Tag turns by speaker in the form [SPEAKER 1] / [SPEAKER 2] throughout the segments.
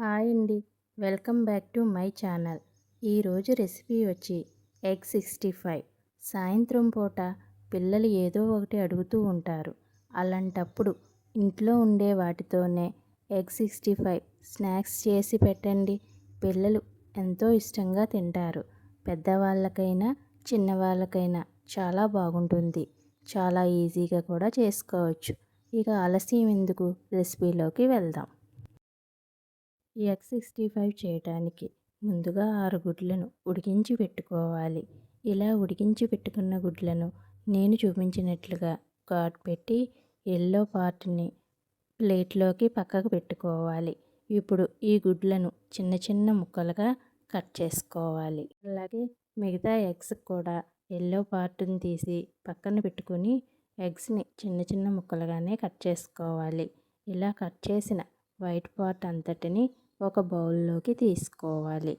[SPEAKER 1] Hi అండి. Welcome back to my channel. ఈరోజు recipe వచ్చి ఎగ్ సిక్స్టీ ఫైవ్. సాయంత్రం పూట పిల్లలు ఏదో ఒకటి అడుగుతూ ఉంటారు. అలాంటప్పుడు ఇంట్లో ఉండే వాటితోనే ఎగ్ సిక్స్టీ ఫైవ్ స్నాక్స్ చేసి పెట్టండి. పిల్లలు ఎంతో ఇష్టంగా తింటారు. పెద్దవాళ్ళకైనా చిన్నవాళ్ళకైనా చాలా బాగుంటుంది. చాలా ఈజీగా కూడా చేసుకోవచ్చు. ఇక ఆలస్యం ఎందుకు? రెసిపీలోకి వెళ్దాం. ఎగ్ సిక్స్టీ ఫైవ్ చేయటానికి ముందుగా ఆరు గుడ్లను ఉడికించి పెట్టుకోవాలి. ఇలా ఉడికించి పెట్టుకున్న గుడ్లను నేను చూపించినట్లుగా ఘాట్ పెట్టి ఎల్లో పార్ట్ని ప్లేట్లోకి పక్కకు పెట్టుకోవాలి. ఇప్పుడు ఈ గుడ్లను చిన్న చిన్న ముక్కలుగా కట్ చేసుకోవాలి. అలాగే మిగతా ఎగ్స్ కూడా ఎల్లో పార్ట్ని తీసి పక్కన పెట్టుకొని ఎగ్స్ని చిన్న చిన్న ముక్కలుగానే కట్ చేసుకోవాలి. ఇలా కట్ చేసిన వైట్ పార్ట్ అంతటిని ఒక బౌల్లోకి తీసుకోవాలి.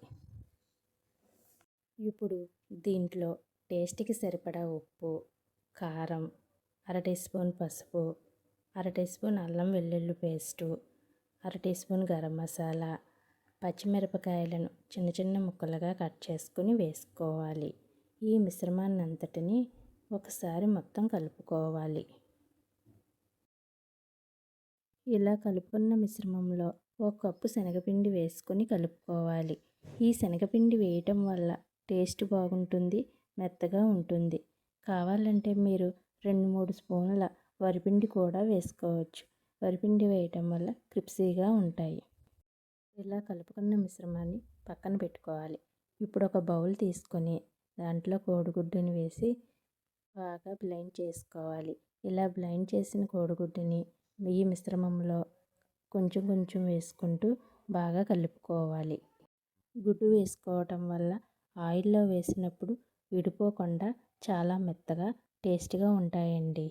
[SPEAKER 1] ఇప్పుడు దీంట్లో టేస్ట్కి సరిపడా ఉప్పు కారం అర టీ స్పూన్ పసుపు అర టీ స్పూన్ అల్లం వెల్లుల్లి పేస్టు అర టీ స్పూన్ గరం మసాలా పచ్చిమిరపకాయలను చిన్న చిన్న ముక్కలుగా కట్ చేసుకుని వేసుకోవాలి. ఈ మిశ్రమాన్ని అంతటిని ఒకసారి మొత్తం కలుపుకోవాలి. ఇలా కలుపుకున్న మిశ్రమంలో ఒక కప్పు శనగపిండి వేసుకొని కలుపుకోవాలి. ఈ శనగపిండి వేయటం వల్ల టేస్ట్ బాగుంటుంది మెత్తగా ఉంటుంది. కావాలంటే మీరు రెండు మూడు స్పూన్ల వరిపిండి కూడా వేసుకోవచ్చు. వరిపిండి వేయటం వల్ల క్రిప్సీగా ఉంటాయి. ఇలా కలుపుకున్న మిశ్రమాన్ని పక్కన పెట్టుకోవాలి. ఇప్పుడు ఒక బౌల్ తీసుకొని దాంట్లో కోడిగుడ్డుని వేసి బాగా బ్లైండ్ చేసుకోవాలి. ఇలా బ్లైండ్ చేసిన కోడిగుడ్డుని ఈ మిశ్రమంలో కొంచెం కొంచెం వేసుకుంటూ బాగా కలుపుకోవాలి. గుడ్డు వేసుకోవటం వల్ల ఆయిల్లో వేసినప్పుడు విడిపోకుండా చాలా మెత్తగా టేస్ట్గా ఉంటాయండి.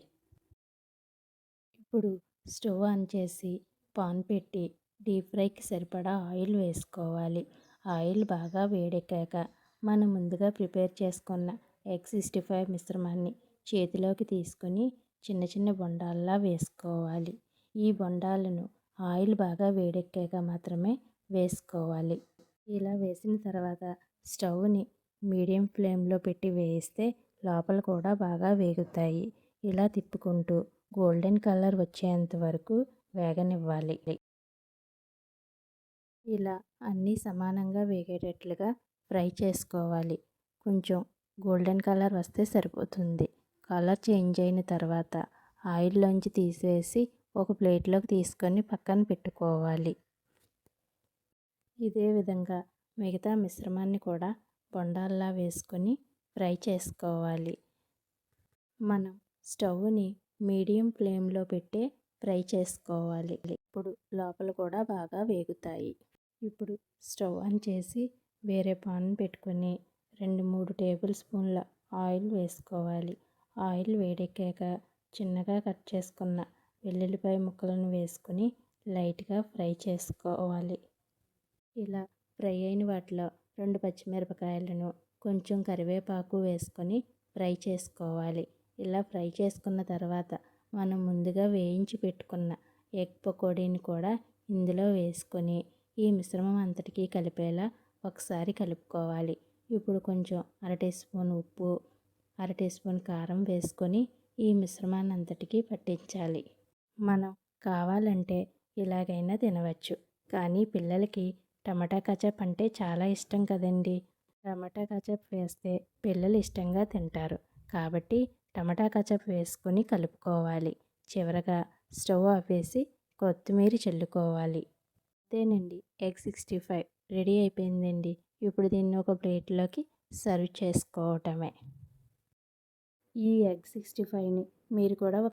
[SPEAKER 1] ఇప్పుడు స్టవ్ ఆన్ చేసి పాన్ పెట్టి డీప్ ఫ్రైకి సరిపడా ఆయిల్ వేసుకోవాలి. ఆయిల్ బాగా వేడెక్కాక మనం ముందుగా ప్రిపేర్ చేసుకున్న ఎగ్ సిక్స్టీ ఫైవ్ మిశ్రమాన్ని చేతిలోకి తీసుకొని చిన్న చిన్న బొండాల్లా వేసుకోవాలి. ఈ బొండాలను ఆయిల్ బాగా వేడెక్కాక మాత్రమే వేసుకోవాలి. ఇలా వేసిన తర్వాత స్టవ్ని మీడియం ఫ్లేమ్లో పెట్టి వేయిస్తే లోపల కూడా బాగా వేగుతాయి. ఇలా తిప్పుకుంటూ గోల్డెన్ కలర్ వచ్చేంత వరకు వేగనివ్వాలి. ఇలా అన్నీ సమానంగా వేగేటట్లుగా ఫ్రై చేసుకోవాలి. కొంచెం గోల్డెన్ కలర్ వస్తే సరిపోతుంది. కలర్ చేంజ్ అయిన తర్వాత ఆయిల్లోంచి తీసేసి ఒక ప్లేట్లోకి తీసుకొని పక్కన పెట్టుకోవాలి. ఇదే విధంగా మిగతా మిశ్రమాన్ని కూడా బొండాల్లా వేసుకొని ఫ్రై చేసుకోవాలి. మనం స్టవ్ని మీడియం ఫ్లేమ్లో పెట్టే ఫ్రై చేసుకోవాలి. ఇప్పుడు లోపల కూడా బాగా వేగుతాయి. ఇప్పుడు స్టవ్ ఆన్ చేసి వేరే పాన్ పెట్టుకొని రెండు మూడు టేబుల్ స్పూన్ల ఆయిల్ వేసుకోవాలి. ఆయిల్ వేడెక్కాక చిన్నగా కట్ చేసుకున్న వెల్లుల్లిపాయ ముక్కలను వేసుకొని లైట్గా ఫ్రై చేసుకోవాలి. ఇలా ఫ్రై అయిన వాటిలో రెండు పచ్చిమిరపకాయలను కొంచెం కరివేపాకు వేసుకొని ఫ్రై చేసుకోవాలి. ఇలా ఫ్రై చేసుకున్న తర్వాత మనం ముందుగా వేయించి పెట్టుకున్న ఎగ్ పకోడీని కూడా ఇందులో వేసుకొని ఈ మిశ్రమం అంతటికీ కలిపేలా ఒకసారి కలుపుకోవాలి. ఇప్పుడు కొంచెం అర టీ స్పూన్ ఉప్పు అర టీ స్పూన్ కారం వేసుకొని ఈ మిశ్రమాన్ని అంతటికీ పట్టించాలి. మనం కావాలంటే ఇలాగైనా తినవచ్చు. కానీ పిల్లలకి టమాటా కచప్ అంటే చాలా ఇష్టం కదండి. టమాటా కచప్ వేస్తే పిల్లలు ఇష్టంగా తింటారు. కాబట్టి టమాటా కచప్ వేసుకొని కలుపుకోవాలి. చివరగా స్టవ్ ఆపేసి కొత్తిమీర చల్లుకోవాలి. అంతేనండి. ఎగ్ సిక్స్టీ ఫైవ్ రెడీ అయిపోయిందండి. ఇప్పుడు దీన్ని ఒక ప్లేట్లోకి సర్వ్ చేసుకోవటమే. ఈ ఎగ్ సిక్స్టీ ఫైవ్ని మీరు కూడా